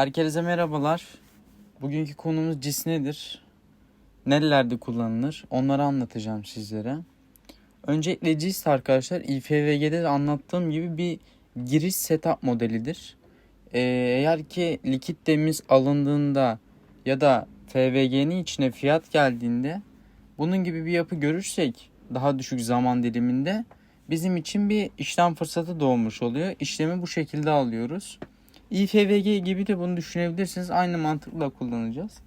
Herkese merhabalar. Bugünkü konumuz cis nedir? Nerelerde kullanılır? Onları anlatacağım sizlere. Öncelikle cis arkadaşlar IFVG'de de anlattığım gibi bir giriş setup modelidir. Ee, eğer ki likit temiz alındığında ya da FVG'nin içine fiyat geldiğinde bunun gibi bir yapı görürsek daha düşük zaman diliminde bizim için bir işlem fırsatı doğmuş oluyor. İşlemi bu şekilde alıyoruz. IFVG gibi de bunu düşünebilirsiniz. Aynı mantıkla kullanacağız.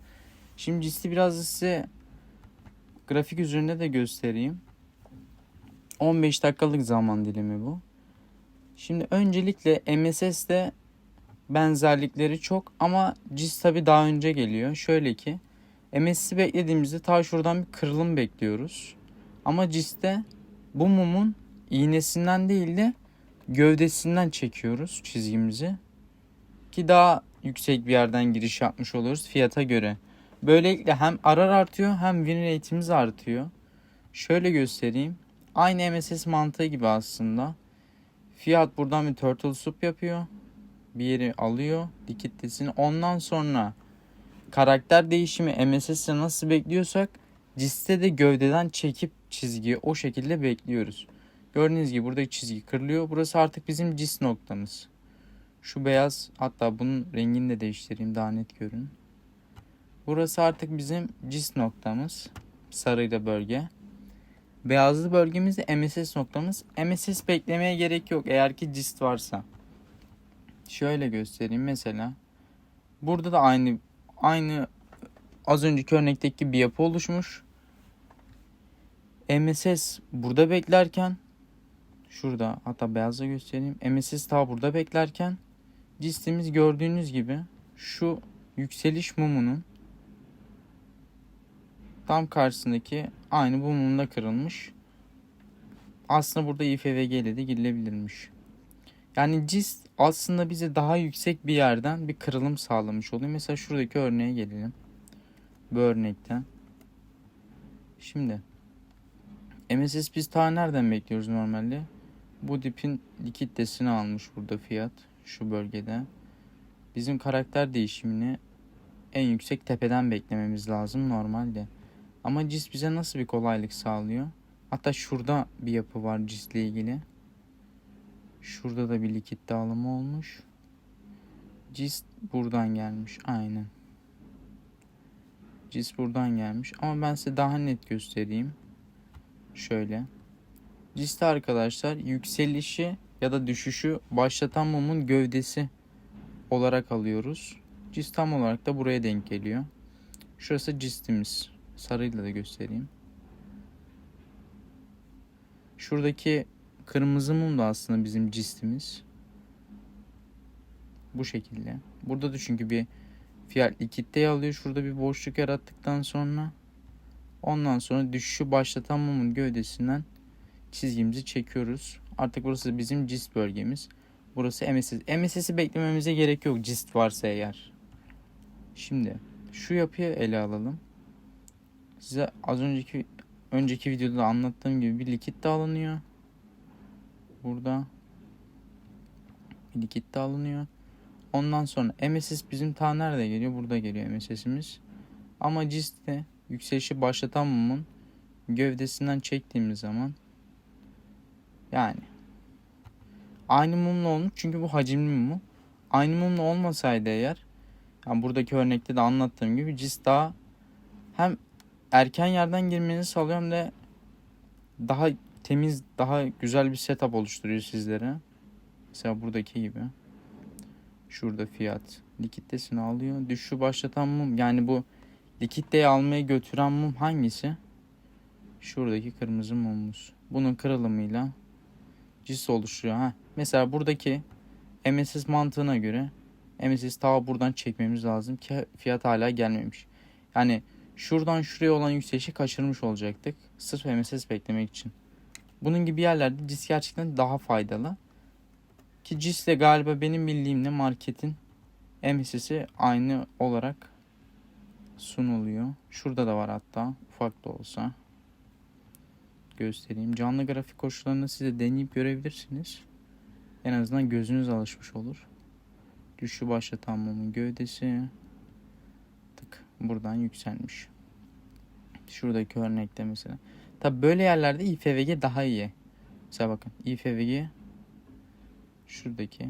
Şimdi CIS'i biraz size grafik üzerinde de göstereyim. 15 dakikalık zaman dilimi bu. Şimdi öncelikle MSS'de benzerlikleri çok ama CIS tabi daha önce geliyor. Şöyle ki MSS'i beklediğimizde ta şuradan bir kırılım bekliyoruz. Ama CIS'te bu mumun iğnesinden değil de gövdesinden çekiyoruz çizgimizi ki daha yüksek bir yerden giriş yapmış oluruz fiyata göre. Böylelikle hem arar artıyor hem win rate'imiz artıyor. Şöyle göstereyim. Aynı MSS mantığı gibi aslında. Fiyat buradan bir turtle soup yapıyor. Bir yeri alıyor likiditesini. Ondan sonra karakter değişimi MSS'e nasıl bekliyorsak CIS'te de gövdeden çekip çizgiyi o şekilde bekliyoruz. Gördüğünüz gibi buradaki çizgi kırılıyor. Burası artık bizim CIS noktamız. Şu beyaz hatta bunun rengini de değiştireyim daha net görün. Burası artık bizim cis noktamız. Sarıyla bölge. Beyazlı bölgemiz de MSS noktamız. MSS beklemeye gerek yok eğer ki cis varsa. Şöyle göstereyim mesela. Burada da aynı aynı az önceki örnekteki bir yapı oluşmuş. MSS burada beklerken şurada hatta beyazla göstereyim. MSS ta burada beklerken Cistimiz gördüğünüz gibi şu yükseliş mumunun tam karşısındaki aynı bu mumda kırılmış. Aslında burada IFVG ile de girilebilirmiş. Yani cist aslında bize daha yüksek bir yerden bir kırılım sağlamış oluyor. Mesela şuradaki örneğe gelelim. Bu örnekten. Şimdi MSS biz ta nereden bekliyoruz normalde? Bu dipin likiditesini almış burada fiyat şu bölgede. Bizim karakter değişimini en yüksek tepeden beklememiz lazım normalde. Ama cis bize nasıl bir kolaylık sağlıyor? Hatta şurada bir yapı var cisle ilgili. Şurada da bir likit dağılımı olmuş. Cis buradan gelmiş. Aynen. Cis buradan gelmiş. Ama ben size daha net göstereyim. Şöyle. Cis'te arkadaşlar yükselişi ya da düşüşü başlatan mumun gövdesi olarak alıyoruz. Cis tam olarak da buraya denk geliyor. Şurası cistimiz. Sarıyla da göstereyim. Şuradaki kırmızı mum da aslında bizim cistimiz. Bu şekilde. Burada da çünkü bir fiyat likitte alıyor. Şurada bir boşluk yarattıktan sonra ondan sonra düşüşü başlatan mumun gövdesinden çizgimizi çekiyoruz. Artık burası bizim cist bölgemiz. Burası MSS. MSS'i beklememize gerek yok cist varsa eğer. Şimdi şu yapıyı ele alalım. Size az önceki önceki videoda anlattığım gibi bir likit de alınıyor. Burada bir likit de alınıyor. Ondan sonra MSS bizim ta nerede geliyor? Burada geliyor MSS'imiz. Ama CIS'te yükselişi başlatan mumun gövdesinden çektiğimiz zaman yani aynı mumla olmuş çünkü bu hacimli mum. Aynı mumla olmasaydı eğer yani buradaki örnekte de anlattığım gibi cis daha hem erken yerden girmenizi sağlıyor hem de daha temiz, daha güzel bir setup oluşturuyor sizlere. Mesela buradaki gibi. Şurada fiyat. Likiditesini alıyor. Düşüşü başlatan mum. Yani bu likiditeyi almaya götüren mum hangisi? Şuradaki kırmızı mumumuz. Bunun kırılımıyla cis oluşuyor. Ha. Mesela buradaki MSS mantığına göre MSS ta buradan çekmemiz lazım ki fiyat hala gelmemiş. Yani şuradan şuraya olan yükselişi kaçırmış olacaktık. Sırf MSS beklemek için. Bunun gibi yerlerde cis gerçekten daha faydalı. Ki cis de galiba benim bildiğimle marketin MSS'i aynı olarak sunuluyor. Şurada da var hatta ufak da olsa göstereyim. Canlı grafik koşullarını size deneyip görebilirsiniz. En azından gözünüz alışmış olur. Düşü başlatan mumun gövdesi. Tık buradan yükselmiş. Şuradaki örnekte mesela. Tabi böyle yerlerde IFVG daha iyi. Mesela bakın IFVG şuradaki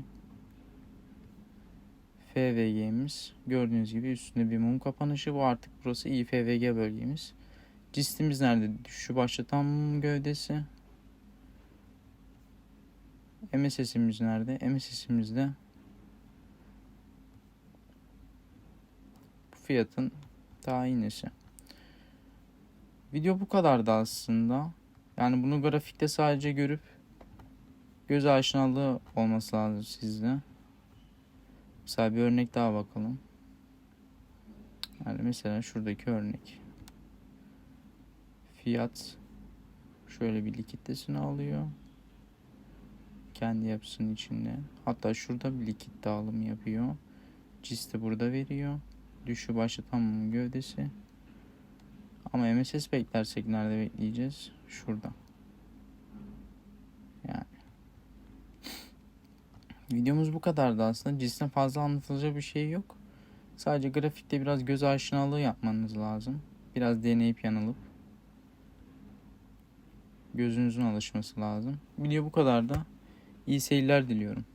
FVG'miz gördüğünüz gibi üstünde bir mum kapanışı bu artık burası IFVG bölgemiz. Cistimiz nerede? Düşü başlatan mum gövdesi. MSS'imiz nerede? MSS'imiz de bu fiyatın tayinesi. Video bu kadardı aslında. Yani bunu grafikte sadece görüp göz aşinalığı olması lazım sizde. Mesela bir örnek daha bakalım. Yani mesela şuradaki örnek. Fiyat şöyle bir likiditesini alıyor. Kendi yapısının içinde. Hatta şurada bir likit dağılımı yapıyor. Cis burada veriyor. Düşü başlatan mum gövdesi. Ama MSS beklersek nerede bekleyeceğiz? Şurada. Yani. Videomuz bu kadardı aslında. Cisten fazla anlatılacak bir şey yok. Sadece grafikte biraz göz aşinalığı yapmanız lazım. Biraz deneyip yanılıp. Gözünüzün alışması lazım. Video bu kadardı. İyi seyirler diliyorum.